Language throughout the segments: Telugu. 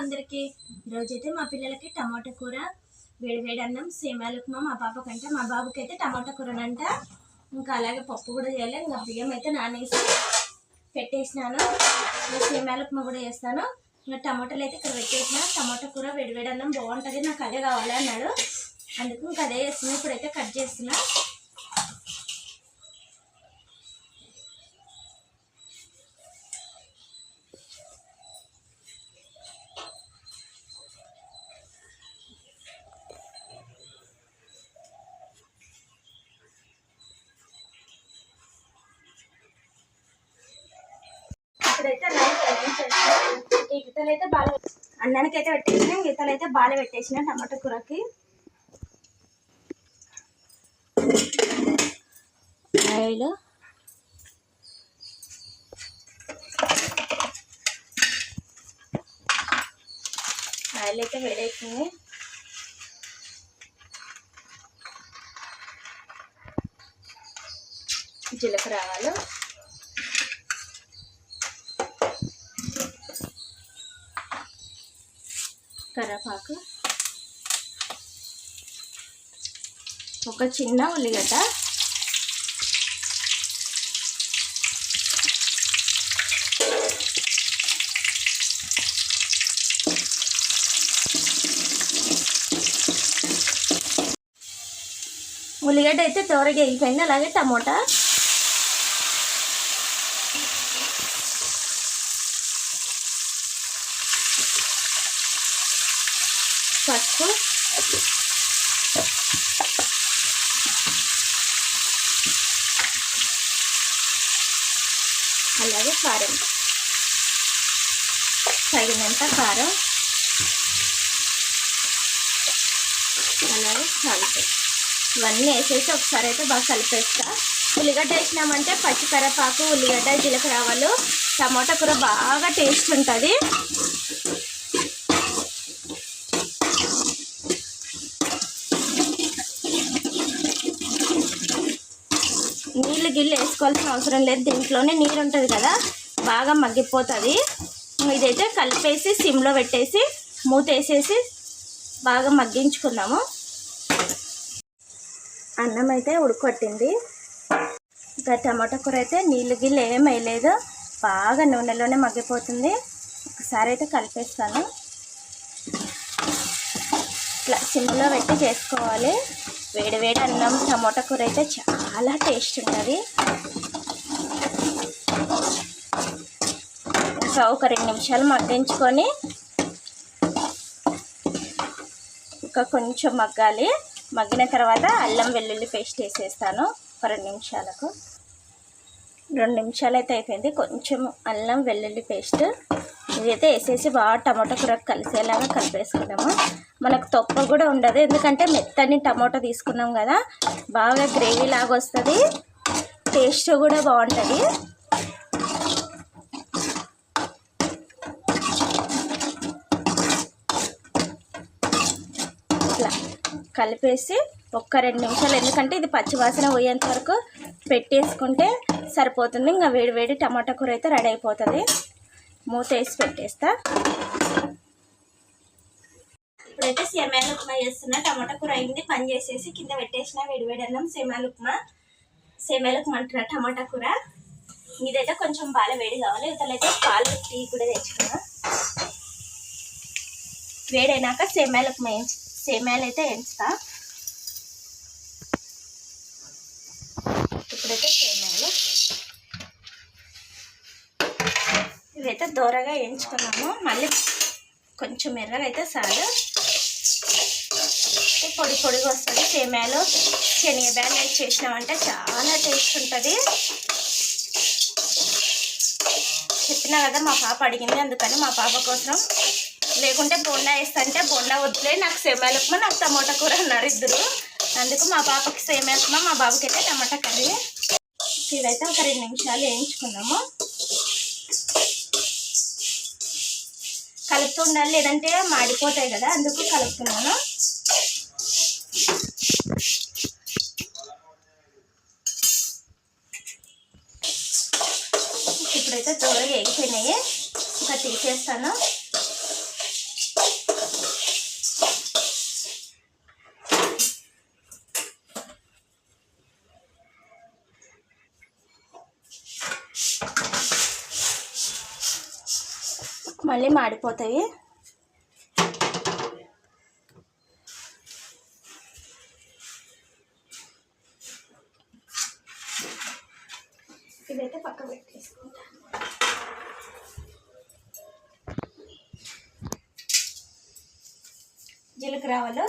అందరికీ. ఈరోజైతే మా పిల్లలకి టమాటా కూర వేడివేడి అన్నం సేమ్యాలు ఉప్మా మా పాపకంటే. మా బాబుకి అయితే టమాటా కూరనంట. ఇంకా అలాగే పప్పు కూడా చేయాలి. ఇంకా బియ్యం అయితే నానేసి పెట్టేసినాను. ఇంకా ఉప్మా కూడా చేస్తాను. ఇంకా టమాటాలు అయితే ఇక్కడ పెట్టేసిన. టమాటా కూర వేడివేడి అన్నం బాగుంటుంది. నాకు అదే కావాలి అన్నాడు. అందుకు ఇంకా అదే చేస్తున్నాను ఇప్పుడైతే కట్ చేస్తున్నాను ఇప్పుడైతే అన్నం కడిగించేస్తాను. ఈ గిత్తలు అయితే బాగా అన్నానికి అయితే పెట్టేసిన గిత్తలు అయితే బాగా పెట్టేసిన టమాటా కూరకి. ఆయిల్. ఆయిల్ అయితే వేడైతుంది. జీలకర్ర ఆవాలు. కరివేపాకు. ఒక చిన్న ఉల్లిగడ్డ. ఉల్లిగడ్డ అయితే త్వరగా అయిపోయింది. అలాగే టమోటా పసుపు అలాగే కారం తగినంత కారం. అలాగే సాల్ట్ ఇవన్నీ వేసేసి ఒకసారి అయితే బాగా కలిపేస్తా. ఉల్లిగడ్డ వేసినామంటే పచ్చికరపాకు ఉల్లిగడ్డ జీలకర్ర ఆవాలు టమాటా కూర బాగా టేస్ట్ ఉంటుంది. నీళ్ళు గిళ్ళు వేసుకోవాల్సిన అవసరం లేదు. దీంట్లోనే నీరు ఉంటుంది కదా బాగా మగ్గిపోతుంది. ఇదైతే కలిపేసి సిమ్లో పెట్టేసి మూత వేసేసి బాగా మగ్గించుకుందాము. అన్నం అయితే ఉడకొట్టింది. ఇంకా టమాటా కూర అయితే నీళ్ళు గిల్లు ఏం వేయలేదు. బాగా నూనెలోనే మగ్గిపోతుంది. ఒకసారి అయితే కలిపేస్తాను. ఇట్లా సిమ్లో పెట్టి చేసుకోవాలి. వేడి వేడి అన్నం టమాటా కూర అయితే చాలా టేస్ట్ ఉంటుంది. ఒక రెండు నిమిషాలు మగ్గించుకొని ఇంకా కొంచెం మగ్గాలి. మగ్గిన తర్వాత అల్లం వెల్లుల్లి పేస్ట్ వేసేస్తాను ఒక రెండు నిమిషాలకు. రెండు నిమిషాలు అయితే అయిపోయింది. కొంచెం అల్లం వెల్లుల్లి పేస్ట్ ఇదైతే వేసేసి బాగా టమాటా కూర కలిసేలాగా కలిపేసుకున్నాము మనకు తొక్క కూడా ఉండదు ఎందుకంటే మెత్తని టమాటా తీసుకున్నాం కదా బాగా గ్రేవీ లాగా వస్తుంది. టేస్ట్ కూడా బాగుంటుంది ఇట్లా కలిపేసి ఒక్క రెండు నిమిషాలు ఎందుకంటే ఇది పచ్చివాసన పోయేంత వరకు పెట్టేసుకుంటే సరిపోతుంది. ఇంకా వేడి వేడి టమాటా కూర అయితే రెడీ అయిపోతుంది. మూత వేసి పెట్టేస్తా. ఇప్పుడైతే సేమాల ఉప్మా చేస్తున్నా. టమాటా కూర అయింది. పని చేసేసి కింద పెట్టేసిన వేడి వేడి అన్నం సేమాల ఉప్మా. సేమాల ఉప్మా అంటున్నా టమాటా కూర. ఇదైతే కొంచెం బాగా వేడి కావాలి. ఇతలైతే పాలు టీ కూడా తెచ్చుకున్నా. వేడైనాక సేమాల ఉప్మా వేయించుకున్నాను సేమ్యాలు అయితే వేయించుతా ఇప్పుడైతే సేమ్యాలు. ఇవైతే దూరగా వేయించుకున్నాము. మళ్ళీ కొంచెం ఎర్రగా అయితే చాలు పొడి పొడిగా వస్తుంది. సేమ్యాలు శనగ అయితే చేసినామంటే చాలా టేస్ట్ ఉంటుంది. చెప్పినా కదా మా పాప అడిగింది అందుకని మా పాప కోసం లేకుంటే బోండా వేస్తంటే బోండా వద్దులే నాకు సేమ్యాలు ఉప్మా నాకు టమాటా కూర అన్నారు ఇద్దరు. అందుకు మా పాపకి సేమ్యా ఉప్మా మా బాబుకి అయితే టమాటా కర్రీ. ఇదైతే ఒక రెండు నిమిషాలు వేయించుకున్నాము. కలుపుతూ ఉండాలి లేదంటే మాడిపోతాయి కదా అందుకు కలుపుతున్నాను. ఇప్పుడైతే త్వరగా ఎగిపోయినాయి ఇంకా తీసేస్తాను. మళ్ళీ మాడిపోతాయి. ఇదైతే పక్క పెట్టేసుకుంటా. జీలకర్ర ఆవాలు.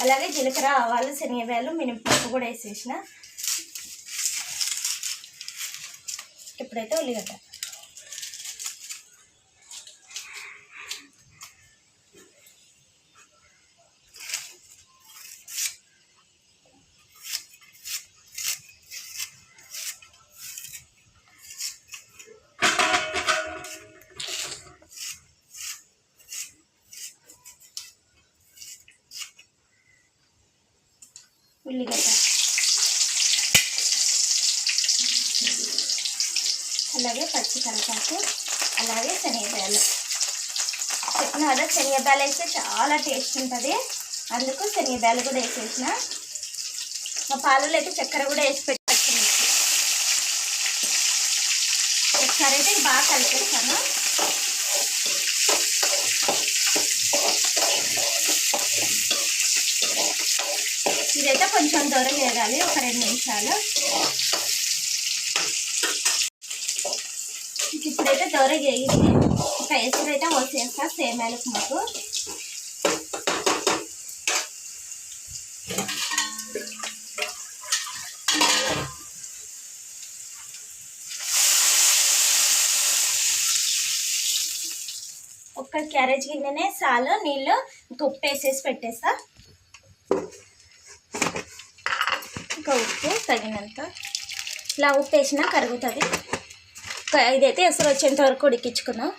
అలాగే జీలకర్ర ఆవాలు శనగవేలు మినపప్పు కూడా వేసేసిన. ఇప్పుడైతే ఉల్లిగడ్డ. ఉల్లిగడ్డ అలాగే పచ్చి కరివేపాకు అలాగే శనగపాయలు చెప్పిన కదా శనగపాయలు వేస్తే చాలా టేస్ట్ ఉంటుంది. అందుకు శనగపాయలు కూడా వేసేసిన. మా పాలలో అయితే చక్కెర కూడా వేసి పెట్టి పచ్చి ఒకసారి అయితే బాగా కలిపేస్తాను ఇదైతే కొంచెం దూరం వేగాలి. ఒక రెండు నిమిషాలు. ఇప్పుడైతే దూరం వేగింది. ఒక ఎసురు అయితే సేమ్ సేమ్యాలకు మాకు ఒక్క క్యారేజ్ కిందనే చాలు నీళ్ళు ఉప్పు వేసేసి పెట్టేస్తా. ఇంకా ఉప్పు తగినంత. ఇలా ఉప్పు వేసినా కరుగుతుంది. ఇదైతే ఎసరు వచ్చేంత వరకు ఉడికించుకుందాం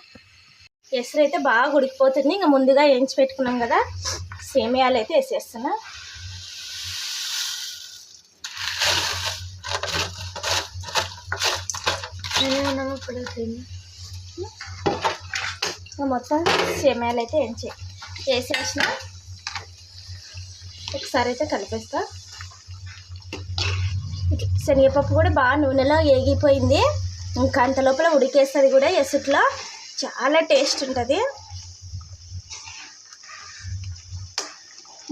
ఎసరు అయితే బాగా ఉడికిపోతుంది. ఇంకా ముందుగా వేయించి పెట్టుకున్నాం కదా సేమియాలు అయితే వేసేస్తున్నా. మొత్తం సేమియాలు అయితే వేయించి వేసేసిన. ఒకసారి అయితే కలిపేస్తా. శనగపప్పు కూడా బాగా నూనెలో ఏగిపోయింది. ఇంకా అంత లోపల ఉడికేస్తుంది కూడా ఎసుట్లో. చాలా టేస్ట్ ఉంటుంది.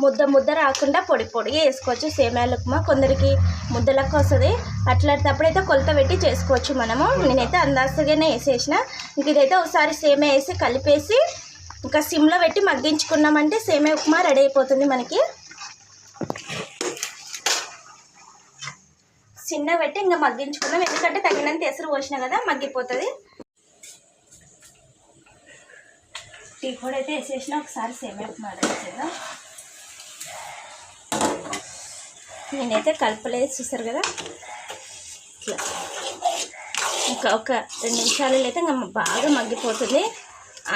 ముద్ద ముద్ద రాకుండా పొడి పొడిగా వేసుకోవచ్చు. సేమియాల ఉప్మా కొందరికి ముద్దలకు వస్తుంది అట్లాంటప్పుడైతే కొలత పెట్టి చేసుకోవచ్చు మనము. నేనైతే అందాసగానే వేసేసిన. ఇంక ఇదైతే ఒకసారి సేమియా వేసి కలిపేసి ఇంకా సిమ్లో పెట్టి మగ్గించుకున్నామంటే సేమియా ఉప్మా రెడీ అయిపోతుంది మనకి. చిన్న పెట్టి ఇంకా మగ్గించుకున్నాం ఎందుకంటే తగినంత ఎసురు పోసినా కదా మగ్గిపోతుంది. టీ కూడా అయితే వేసేసిన ఒకసారి సేమియా ఉప్మా నేనైతే కలపలేదు చూసారు కదా? ఇట్లా. ఇంకా ఒక రెండు నిమిషాలలో అయితే ఇంకా బాగా మగ్గిపోతుంది.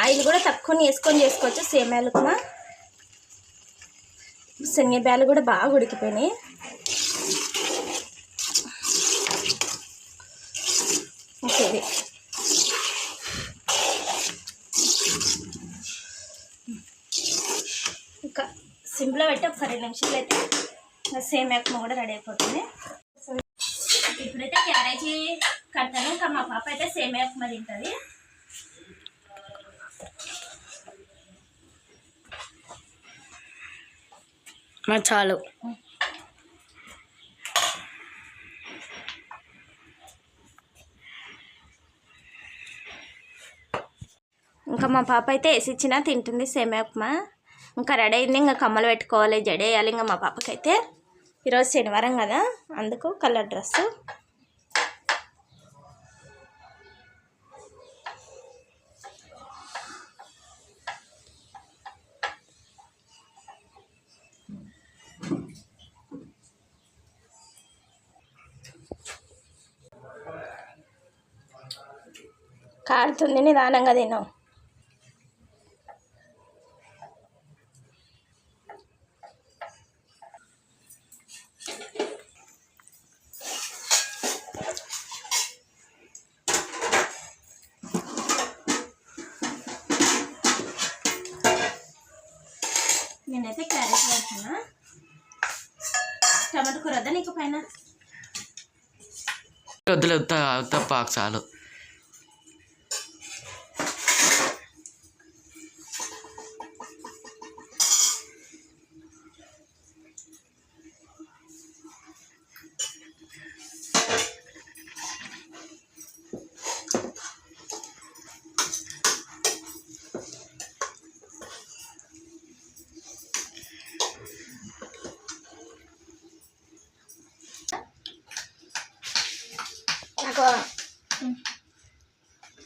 ఆయిల్ కూడా తక్కువ వేసుకొని చేసుకోవచ్చు సేమియాలు ఉప్మా శనగబ్యాలు కూడా బాగా ఉడికిపోయినాయి ఓకే ఇది ఇంకా సింప్లో పెట్టి ఒక రెండు నిమిషాలు అయితే సేమ్ ఉప్మా కూడా రెడీ అయిపోతుంది. ఇప్పుడైతే క్యారేజీ కడతాను. ఇంకా మా పాప అయితే సేమ్ ఉప్మా తింటుంది. చాలు. ఇంకా మా పాప అయితే వేసి ఇచ్చిన తింటుంది సేమియా ఉప్మా ఇంకా రెడీ అయింది. ఇంకా కమ్మలు పెట్టుకోవాలి జడేయాలి. ఇంకా మా పాపకైతే ఈరోజు శనివారం కదా అందుకు కలర్ డ్రెస్సు. కారుతుంది నిదానంగా తిను నేనైతే క్యారెట్ వేస్తున్నా టమాటో కూర వద్దా నీకు పైన? వద్దులే ఉత్త ఉత్త పాకు చాలు.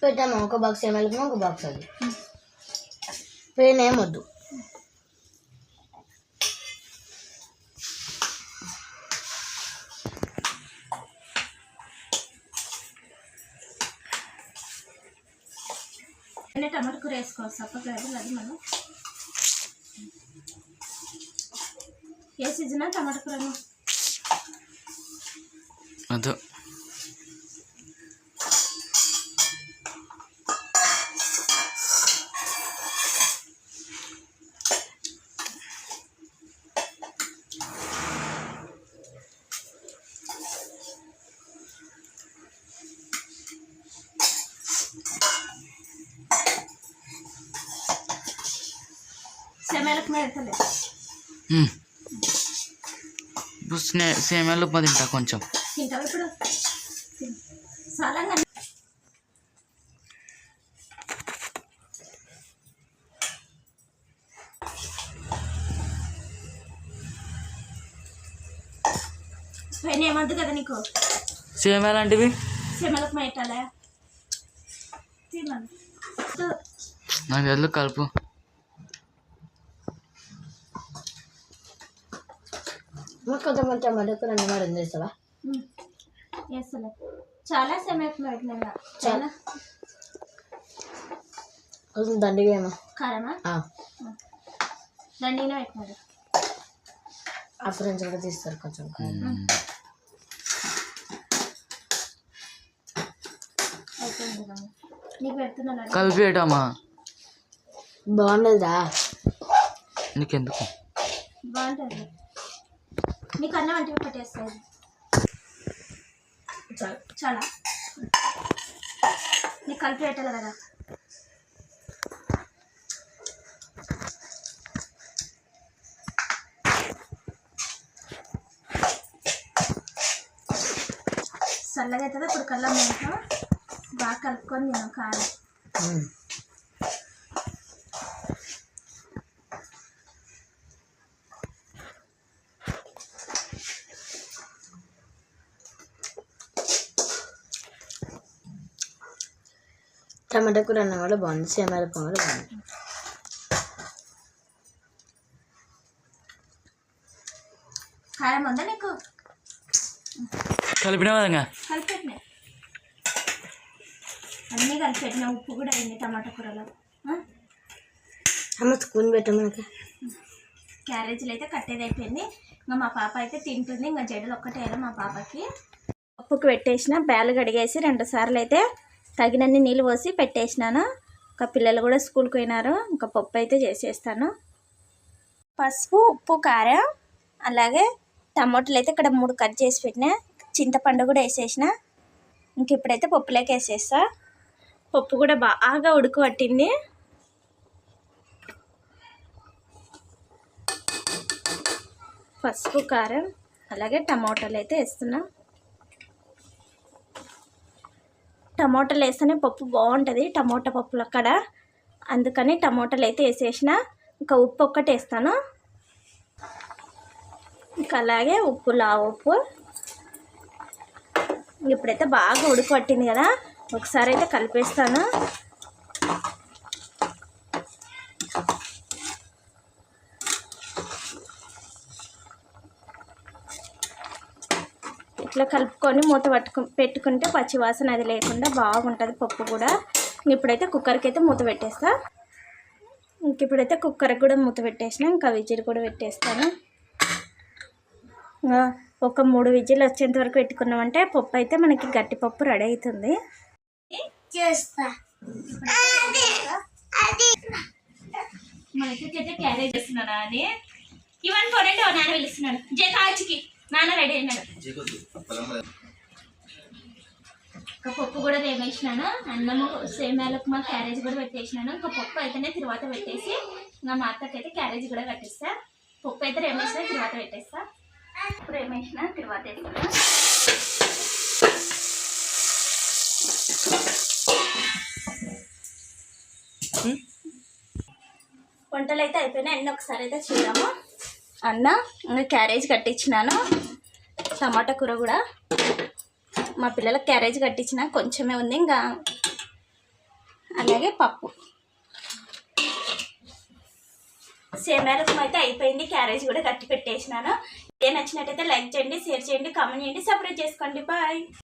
పెట్టాము ఒక బాక్స్ ఏమేళ్ళకి ఒక బాక్స్ అది. పెయిన్ ఏం వద్దు. అంటే టమాటా కూర వేసుకోవాలి? సప్పకలేదు అది మనం. ఏ సీజన్ టమాటా కూరను? వద్దు ఇప్పుడు సేమ్యాలు ఉప్మా తింటా కొంచెం. ఏమద్దు కదా నీకు? సేమ్యా లాంటివి నాకు కలుపు. మాకు కొంచెం కూర అన్న మరి చేస్తావా చాలా మెట్టినా చాలా. కొంచెం దండిగా ఏమో కారమా? పెట్టినారు. ఆ ఫ్రెండ్స్ కూడా తీస్తారు కొంచెం. నీకు పెడుతున్నాను బాగుండదురా నీకెందుకు? బాగుంటుంది. నీకు అన్నం అంటే పెట్టేస్తుంది చాలు. చాలా. నీకు కలిపి పెట్టాలి కదా? చల్లగా అవుతుంది ఇప్పుడు కల్లా మేము బాగా కలుపుకొని నేను కారం. టమాటా కూర అన్న కూడా బాగుంది సేమాల పొంగల్ కూడా బాగుంది కారం ఉందా నీకు కలిపినా విధంగా కలిపెట్టినా. అన్నీ కలిపెట్టినా ఉప్పు కూడా అయింది టమాటా కూరలో? అమ్మ స్పూన్ పెట్టు మనకి. క్యారేజీలు అయితే కట్టేది అయిపోయింది. ఇంకా మా పాప అయితే తింటుంది ఇంకా జడలు ఒక్కటే మా పాపకి. పప్పుకి పెట్టేసిన బ్యాలు కడిగేసి రెండు సార్లు అయితే తగినన్ని నీళ్ళు పోసి పెట్టేసినాను. ఇంకా పిల్లలు కూడా స్కూల్కి పోయినారు. ఇంకా పప్పు అయితే చేసేస్తాను. పసుపు ఉప్పు కారం అలాగే టమాటాలు అయితే ఇక్కడ మూడు కట్ చేసి పెట్టిన. చింతపండు కూడా వేసేసిన. ఇంక ఇప్పుడైతే పప్పులోకి వేసేస్తా. పప్పు కూడా బాగా ఉడుకు పట్టింది. పసుపు కారం అలాగే టమాటాలు అయితే వేస్తున్నాం. టమోటాలు వేస్తేనే పప్పు బాగుంటుంది. టమోటా పప్పులు అక్కడ అందుకని టమోటాలు అయితే వేసేసిన. ఇంకా ఉప్పు ఒక్కటి వేస్తాను. ఇంకా అలాగే ఉప్పు లా ఉప్పు. ఇప్పుడైతే బాగా ఉడికి పట్టింది కదా. ఒకసారి అయితే కలిపేస్తాను. ఇట్లా కలుపుకొని మూత పట్టుకు పెట్టుకుంటే పచ్చివాసన అది లేకుండా బాగుంటుంది పప్పు కూడా. ఇప్పుడైతే కుక్కర్కి అయితే మూత పెట్టేస్తా. ఇంక ఇప్పుడైతే కుక్కర్కి కూడా మూత పెట్టేసిన ఇంకా విజిల్ కూడా పెట్టేస్తాను. ఇంకా ఒక మూడు విజిల్ వచ్చేంత వరకు పెట్టుకున్నామంటే పప్పు అయితే మనకి గట్టి పప్పు రెడీ అవుతుంది మనకైతే క్యారేజ్ చేస్తున్నాను అని. ఇవన్నీ పొరండి నాన్న పిలుస్తున్నాడు. జే కాచికి. నాన్న రెడీ అయినాడు. ఇంకా పప్పు కూడా వేసేసినాను అన్నము సేమ్యాలకు మా క్యారేజ్ కూడా పెట్టేసినాను. ఇంకా పప్పు అయితేనే తర్వాత పెట్టేసి ఇంకా మా అత్తకైతే క్యారేజ్ కూడా కట్టిస్తా. పప్పు అయితే రేమేసిన తర్వాత పెట్టేస్తా. ఇప్పుడు ఏమేసిన తర్వాత వంటలు అయితే అయిపోయినాయి. అన్నీ ఒకసారి అయితే చూద్దాము. అన్న ఇంకా క్యారేజ్ కట్టించినాను. టమాటా కూర కూడా. మా పిల్లలకు క్యారేజ్ కట్టించిన కొంచెమే ఉంది ఇంకా అలాగే పప్పు. సేమ్యాలకు అయితే అయిపోయింది క్యారేజ్ కూడా కట్టి పెట్టేసినాను. ఏ నచ్చినట్టయితే లైక్ చేయండి షేర్ చేయండి కామెంట్ చేయండి సపరేట్ చేసుకోండి. బాయ్.